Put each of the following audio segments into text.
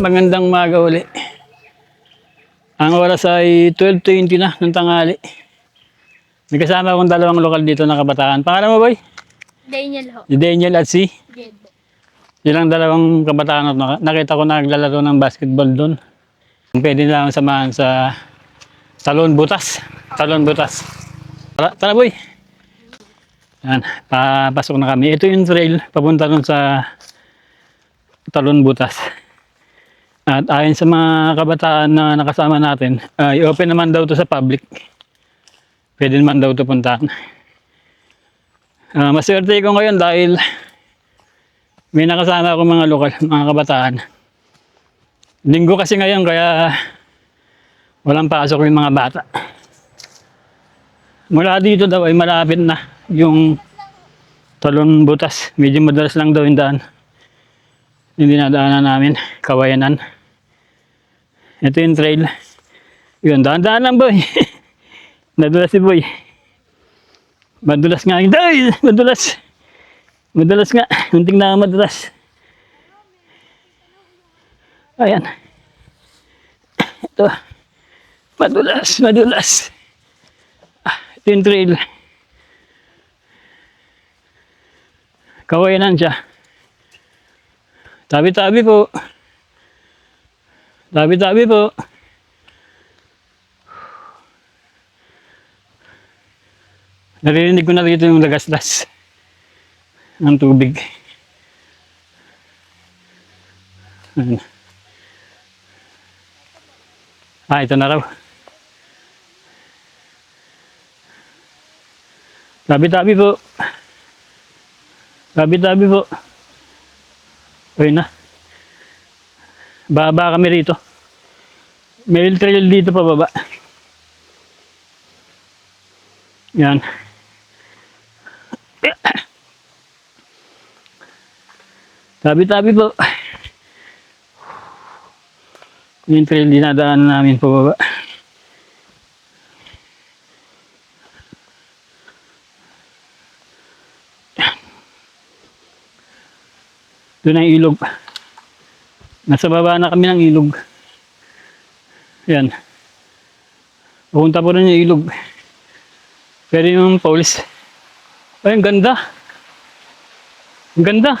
magandang umaga uli. Ang oras ay 12.20 na ng tanghali. May kasama akong dalawang lokal dito na kabataan. Pangalan mo boy? Daniel ho. Si Daniel at si? Jed. Yun ang dalawang kabataan. na Nakita ko naglalaro ng basketball doon. Pwede na lang samahan sa talon butas. Talon butas. Tara, tara boy. Yan, papasok na kami. Ito yung trail papunta doon sa talon butas. At ayon sa mga kabataan na nakasama natin, ay open naman daw to sa public. Pwede naman daw to puntahan. Ah, maswerte ko ngayon dahil may nakasama ako mga lokal, mga kabataan. Linggo kasi ngayon kaya walang pasok yung mga bata. Mula dito daw ay malapit na yung talon butas. Medyo madalas lang daw yung daan. Yung dinadaanan namin, kawayanan. Ito yung trail. Yun, daan-daan lang boy. Nadulas si boy. Madulas nga. Ay, madulas. Madulas nga. Munting na madulas. Ayan. Ito. Madulas, madulas. Ah, ito yung trail. Kawayanan siya. Tabi-tabi po. Tabi-tabi po. Naririnig ko na dito yung lagaslas ng tubig. Ah, ito na raw. Tabi-tabi po. Tabi-tabi po. Ayun na. Baba kami rito. May trail dito pa baba. Yan. Tabi-tabi po. Yung trail dinadaanan namin po baba. Doon ang ilog. Nasa baba na kami ng ilog. Yan. Pupunta po rin yung ilog. Pero yung police. Ay, ang ganda. Ang ganda.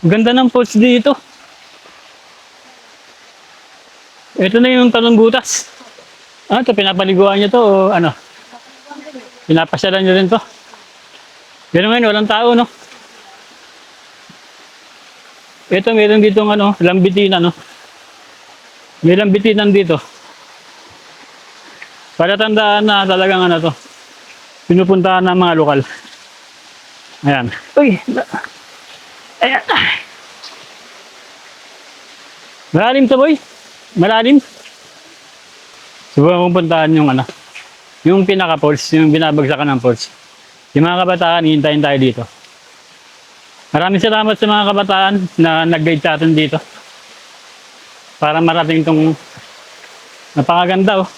Ang ganda ng post dito. Ito na yung talong butas. Ah, ito pinapaliguan nyo to o ano? Pinapasyalan nyo rin to. Pero ngayon, walang tao, no? Ito, meron dito ano, lambitinan, no? May lambitinan dito. Para tandaan na talagang ano to. Pinupuntahan ng mga lokal. Ayan. Uy! Ayan. Malalim to, boy. Malalim. Subukan kong puntahan yung ano. Yung pinaka-pulse, yung binabagsakan ng pulse. Yung mga kabataan, hihintayin tayo dito. Maraming salamat sa mga kabataan na nag-guide sa atin dito. Para marating tong napakaganda oh.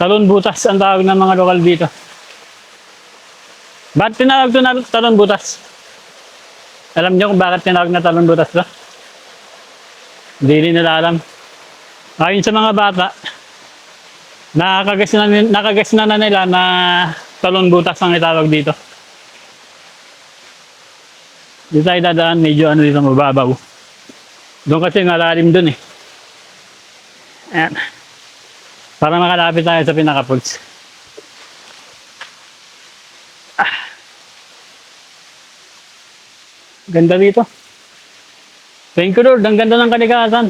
Talon butas ang tawag ng mga lokal dito. Bakit tinawag ito na talon butas? Alam niyo kung bakit tinawag na talon butas to? Hindi nila alam. Ayon sa mga bata, nakakagas na, nakagas na na nila na talon butas ang itawag dito. Dito tayo dadaan, medyo ano dito mababaw. Doon kasi malalim doon eh. Ayan. Para makalapit tayo sa pinaka-pulse. Ah. Ganda dito. Thank you Lord, ang ganda ng kalikasan.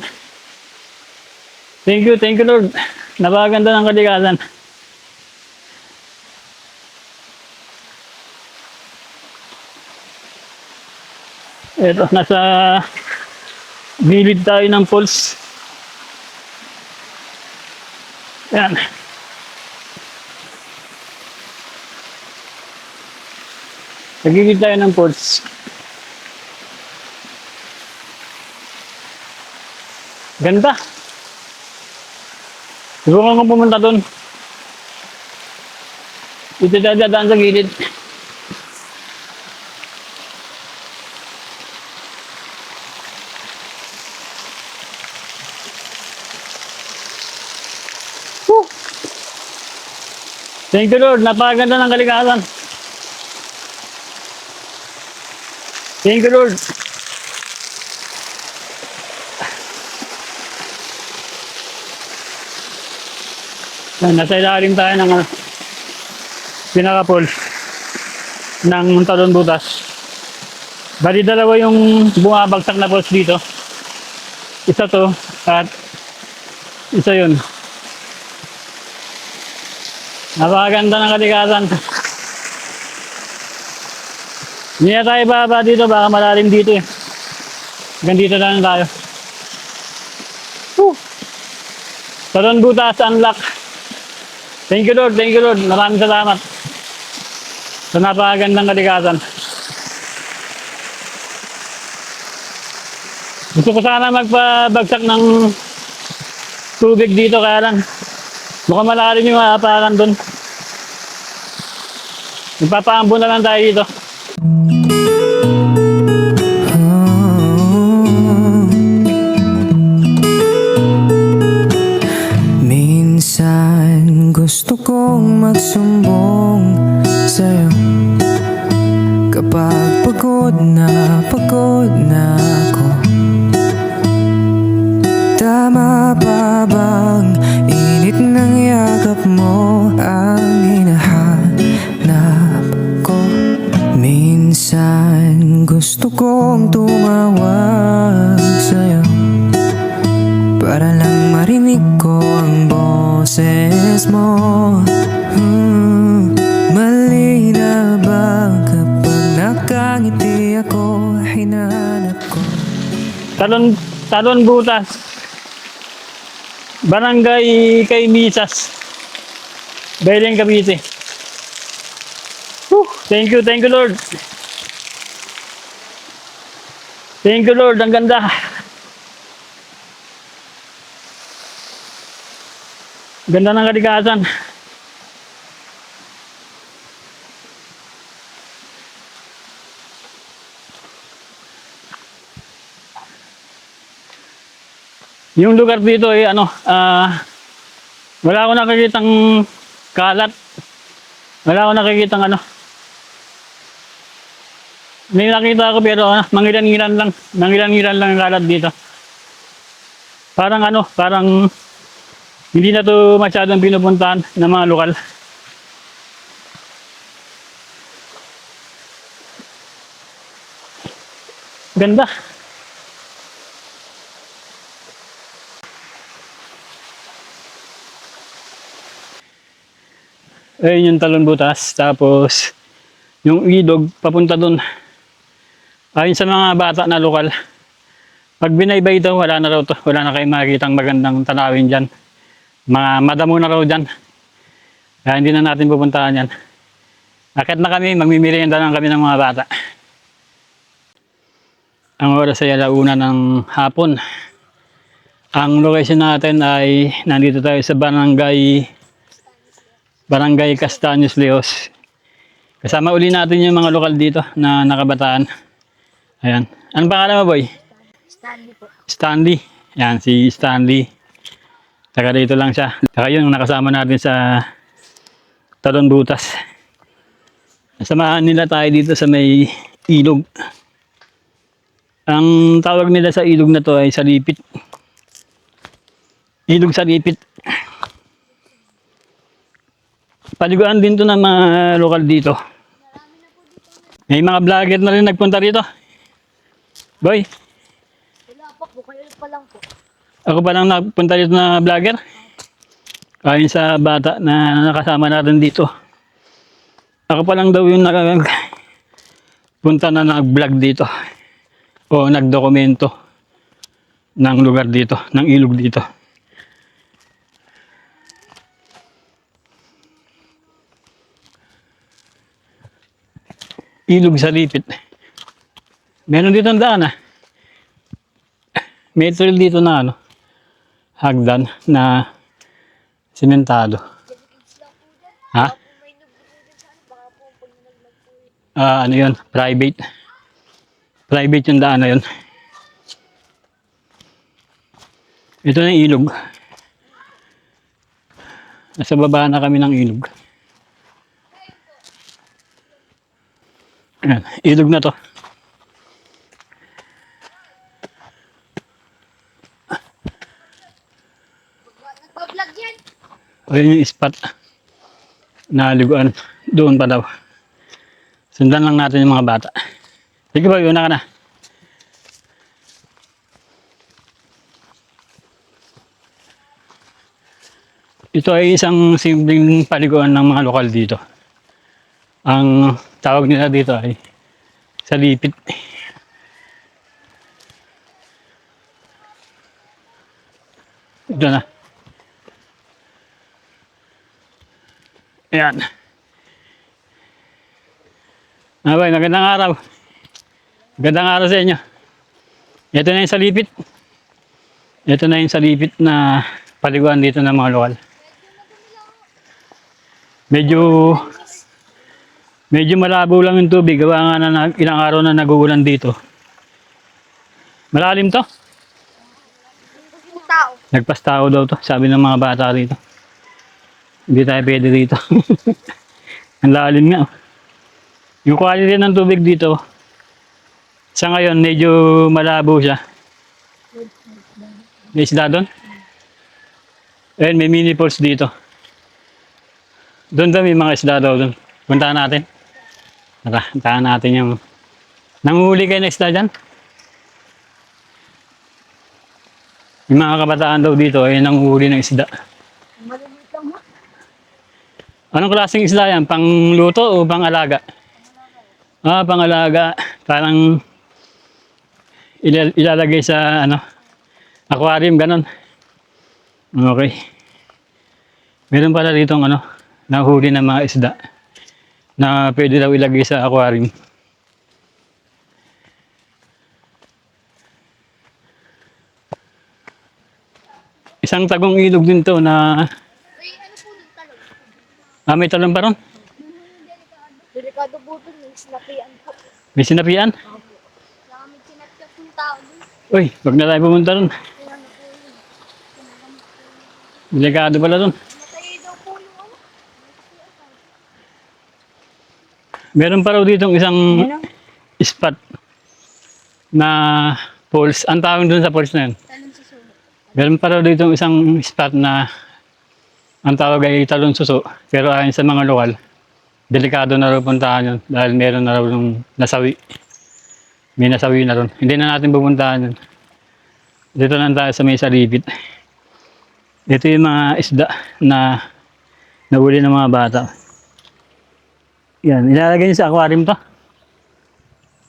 Thank you, thank you Lord. Napakaganda ng kalikasan. Ito, nasa gilid tayo ng pulse. Yan. Nagigid tayo ng pulse. Ganda. Subukan ko pumunta doon. Dito tayo dadaan sa gilid. Thank you Lord, napakaganda ng kalikasan. Thank you Lord. Nasa ilalim tayo ng ano, pinaka-pool ng talon butas. Bali dalawa yung bumabagsak na poles dito. Isa to at isa yun. Napakaganda ng kalikasan. Hindi na tayo baba dito, baka malalim dito eh. Hanggang dito lang tayo. Whew. Talon butas, unlock. Thank you Lord, thank you Lord. Maraming salamat. Sa napakagandang kalikasan. Gusto ko sana magpabagsak ng tubig dito kaya lang mukhang malalim yung maapakan doon. Magpapaambo na lang tayo dito. Minsan gusto kong magsumbong sa'yo Kapag pagod na pagod na ako mo ang hinahanap ko Minsan gusto kong tumawag sa'yo para lang marinig ko ang boses mo hmm, Mali na ba kapag ako Hinanap ko Talon, talon butas. Barangay kay Misas. Beleng Cavite. Whew, thank you, thank you Lord. Thank you Lord, ang ganda. Ganda ng kalikasan. Yung lugar dito ay ano, ah wala akong nakikitang kalat. Wala akong nakikitang ano. May nakita ko pero ah, mangilan-ngilan lang. Mangilan-ngilan lang ang kalat dito. Parang ano, parang hindi na to masyadong pinupuntahan ng mga lokal. Ganda. Ayun yung talon butas. Tapos, yung ilog papunta dun. Ayon sa mga bata na lokal, pag binaybay daw, wala na raw to. Wala na kayong makikitang magandang tanawin dyan. Mga madamo na raw dyan. Kaya hindi na natin pupuntahan yan. Akit na kami, magmimerienda lang kami ng mga bata. Ang oras ay alauna ng hapon. Ang location natin ay nandito tayo sa barangay Barangay Castaños Leos. Kasama uli natin yung mga lokal dito na nakabataan. Ayan. Anong pangalan mo, boy? Stanley po. Stanley. Yan, si Stanley. Taga dito lang siya. Saka yun, nakasama natin sa Talon Butas. Samahan nila tayo dito sa may ilog. Ang tawag nila sa ilog na to ay salipit. Ilog salipit. Paliguan din to ng mga lokal dito. May mga vlogger na rin nagpunta rito. Boy, Wala po po, kayo pa lang po. ako pa lang nagpunta dito na vlogger. Ayon sa bata na nakasama natin dito. Ako pa lang daw yung nag punta na nag-vlog dito. O nagdokumento ng lugar dito, ng ilog dito. Ilog sa lipit. Meron dito ang daan ah. May trail dito na ano, hagdan na simentado. Ha? Ah, ano yun? Private. Private yung daan na yun. Ito na yung ilog. Nasa baba na kami ng ilog. Ayan, ilog na to. Nagpa-vlog yan. Ayun yung spot na liguan. Doon pa daw. Sundan lang natin yung mga bata. Sige ba, una ka na. Ito ay isang simpleng paliguan ng mga lokal dito. Ang tawag nila dito ay salipit. Ito na. Ayan. Abay, magandang araw. Magandang araw sa inyo. Ito na yung salipit. Ito na yung salipit na paliguan dito ng mga lokal. Medyo medyo malabo lang yung tubig. Gawa nga na ilang araw na naguulan dito. Malalim to. Tao. Nagpastao daw to, sabi ng mga bata rito. Hindi tayo pwede dito. Ang lalim nga. oh. Yung quality ng tubig dito, sa ngayon medyo malabo siya. May isda doon? Ayun, may mini falls dito. Doon daw may mga isda daw doon. Puntahan natin. Tara, puntahan natin yung... Nanguhuli kayo ng isda dyan? Yung mga kabataan daw dito ay nanguhuli ng isda. Anong klaseng isda yan? Pangluto o pangalaga? Ah, pangalaga. Parang ilal- ilalagay sa ano, aquarium, ganon. Okay. Meron pala dito ano, nahuli ng mga isda na pwede daw ilagay sa aquarium. Isang tagong ilog din to na ah, may talong pa ron. Delikado po ito. Yung sinapian po. May sinapian. Kaya may sinapyat yung tao dun. Uy, wag na tayo pumunta ron. Delikado pala ron. Matay daw po yung ano. Meron pa raw ditong isang spot na falls. Ang tawag doon sa falls na yun. Sa. Meron pa raw ditong isang spot na ang tawag ay talon suso. Pero ayon sa mga lokal, delikado na raw puntahan yun dahil meron na raw yung nasawi. May nasawi na ron. Hindi na natin pupuntahan yun. Dito lang tayo sa may salipit. Ito yung mga isda na nahuli ng mga bata. Yan, ilalagay niyo sa aquarium to.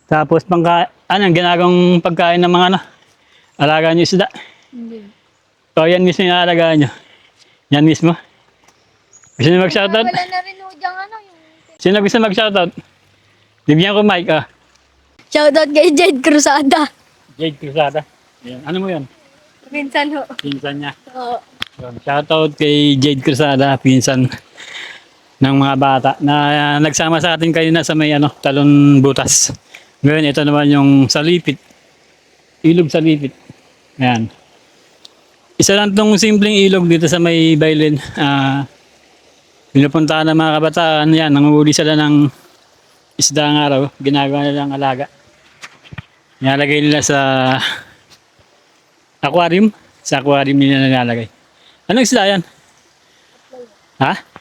Tapos pangka, ano, ginagawang pagkain ng mga ano, alaga niyo isda. Hindi. O, yan mismo yung alagaan nyo. Yan mismo. Gusto nyo mag-shoutout? Wala na rin po dyan ano yung... Sino gusto mag-shoutout? Bigyan ko mic, ah. Shoutout kay Jade Cruzada. Jade Cruzada. Yan. Ano mo yun? Minsan ho. Pinsan niya. Oo. Shoutout kay Jade Cruzada, pinsan ng mga bata na ah, nagsama sa atin kanina sa may ano, talon butas. Ngayon, ito naman yung salipit. Ilog salipit. Ayan. Isa lang tong simpleng ilog dito sa may baylin. Ah, pinupuntahan ng mga kabataan. Yan, nanguhuli sila ng isda ng araw. Ginagawa nilang alaga. Nilalagay nila sa aquarium. Sa aquarium nila nilalagay. Anong isda yan? Ha?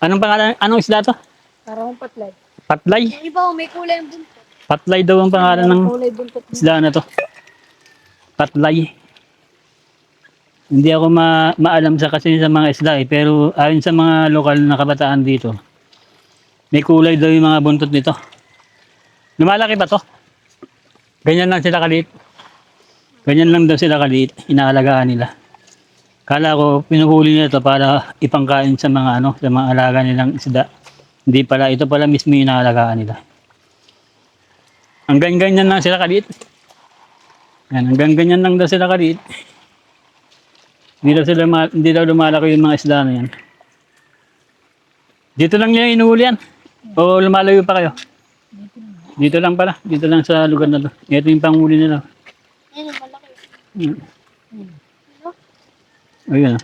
Anong pangalan? Anong isda to? Parang patlay. Patlay. Yung iba ho, may kulay yung buntot. Patlay daw ang pangalan ng Kulay buntot. isda na to. Patlay. Hindi ako ma maalam sa kasi sa mga isda eh, pero ayon sa mga lokal na kabataan dito, may kulay daw yung mga buntot nito. Lumalaki ba to? Ganyan lang sila kaliit. Ganyan lang daw sila kaliit, inaalagaan nila. Kala ko pinuhuli nila to para ipangkain sa mga ano, sa mga alaga nilang isda. Hindi pala, ito pala mismo yung inaalagaan nila. Hanggang ganyan lang sila kaliit. Yan, hanggang ganyan lang daw sila kaliit. Hindi daw, sila hindi daw lumalaki yung mga isda na yan. Dito lang nila inuhuli yan. O lumalayo pa kayo? Dito lang pala. Dito lang sa lugar na to. Ito yung panghuli nila. Yan malaki. Mm. Ayun. ah.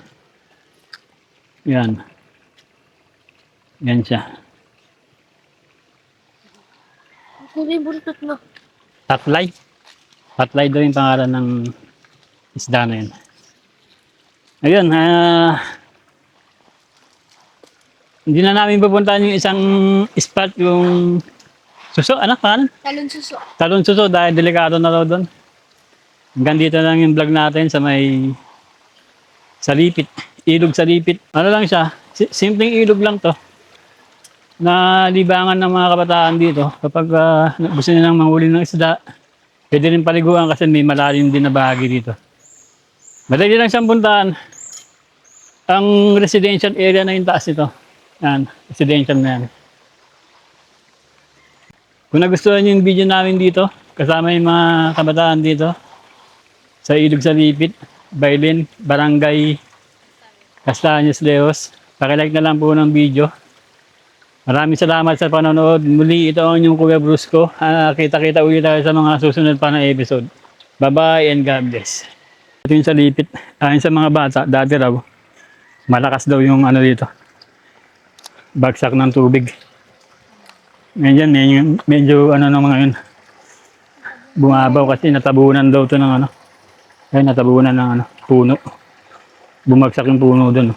Yan. Yan siya. Hindi buntot mo. Tatlay. Tatlay daw yung pangalan ng isda na yun. Ayun, ah... hindi na namin pupuntahan yung isang spot, yung suso, ano, pangalan? Talon suso. Talon suso dahil delikado na raw doon. Hanggang dito lang yung vlog natin sa may sa lipit. Ilog sa lipit. Ano lang siya, si- simpleng ilog lang to. Na libangan ng mga kabataan dito. Kapag ah, gusto nilang manghuli ng isda, pwede rin paliguan kasi may malalim din na bahagi dito. Madali lang siyang puntahan. Ang residential area na yung taas nito. Yan, residential na yan. Kung nagustuhan niyo yung video namin dito, kasama yung mga kabataan dito, sa Ilog sa Lipit, Bailin, Barangay Castaños Leos, pakilike na lang po ng video. Maraming salamat sa panonood. Muli, ito ang inyong Kuya Brusco. Ah, kita-kita ulit tayo sa mga susunod pa na episode. Bye-bye and God bless. Ito yung sa Lipit. Ayon sa mga bata, dati raw, malakas daw yung ano dito. Bagsak ng tubig. Ngayon, medyo, medyo ano ng mga yun. Bumabaw kasi natabunan daw to ng ano. Ay, natabunan ng ano, puno. Bumagsak yung puno doon.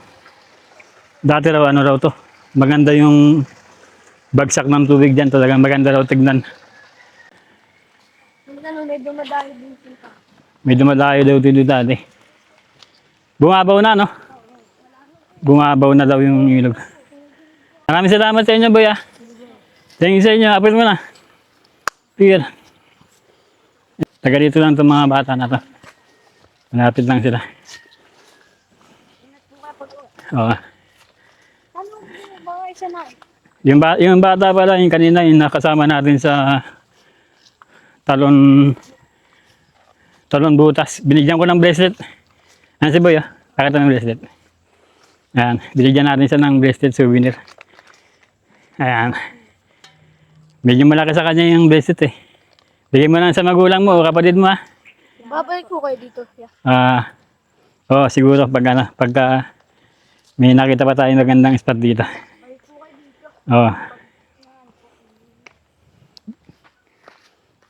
Dati raw, ano raw to. Maganda yung bagsak ng tubig dyan. Talagang maganda raw tignan. Ano, may dumadahil din sila. May dumadayo daw dito dati. Bumabaw na, no? Bumabaw na daw yung ilog. Maraming salamat sa inyo, boy, ah. Thank you sa inyo. Apil mo na. Tigil. Taga dito lang itong mga bata na to. Malapit lang sila. Oo. Ano mga isa na? Yung, ba yung bata pala, yung kanina, yung nakasama natin sa talon talon butas. Binigyan ko ng bracelet. Ano si Boy, ah? Pakita ng bracelet. Ayan. Binigyan natin siya ng bracelet souvenir. Ayan. Medyo malaki sa kanya yung bracelet eh. Bigyan mo lang sa magulang mo o kapatid mo ah. Babalik ko kayo dito. Yeah. Ah, oh, siguro pag ano, pagka may nakita pa tayong magandang spot dito. Balik ko kayo dito. Oh.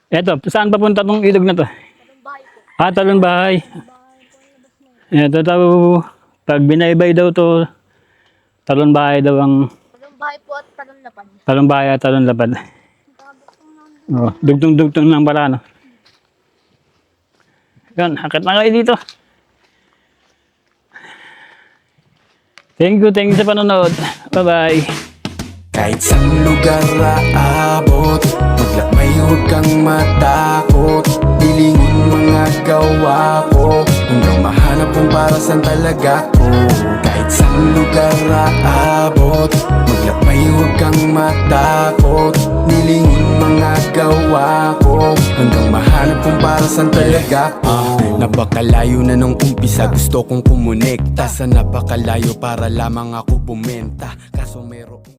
Eto, saan papunta tong ilog na to? Anong bahay ko? Ah, talon bahay. Eto daw, pag binaybay daw to, talon bahay daw ang Anong bahay po at talon lapan? talon bahay at talon lapad. Oh, dugtong-dugtong lang pala, no? Yan, hakat na kayo dito. Thank you, thank you sa panonood. Bye-bye. Kahit saan lugar aabot Maglakbay huwag kang matakot mga gawa ko. Hanggang mahanap kung para saan talaga ko Kahit saan lugar aabot Maglakbay huwag kang matakot. Nilingin mga gawa ko. Hanggang mahanap kung para saan talaga ko Napakalayo na nung umpisa Gusto kong kumonekta. Sa napakalayo para lamang ako bumenta Kaso meron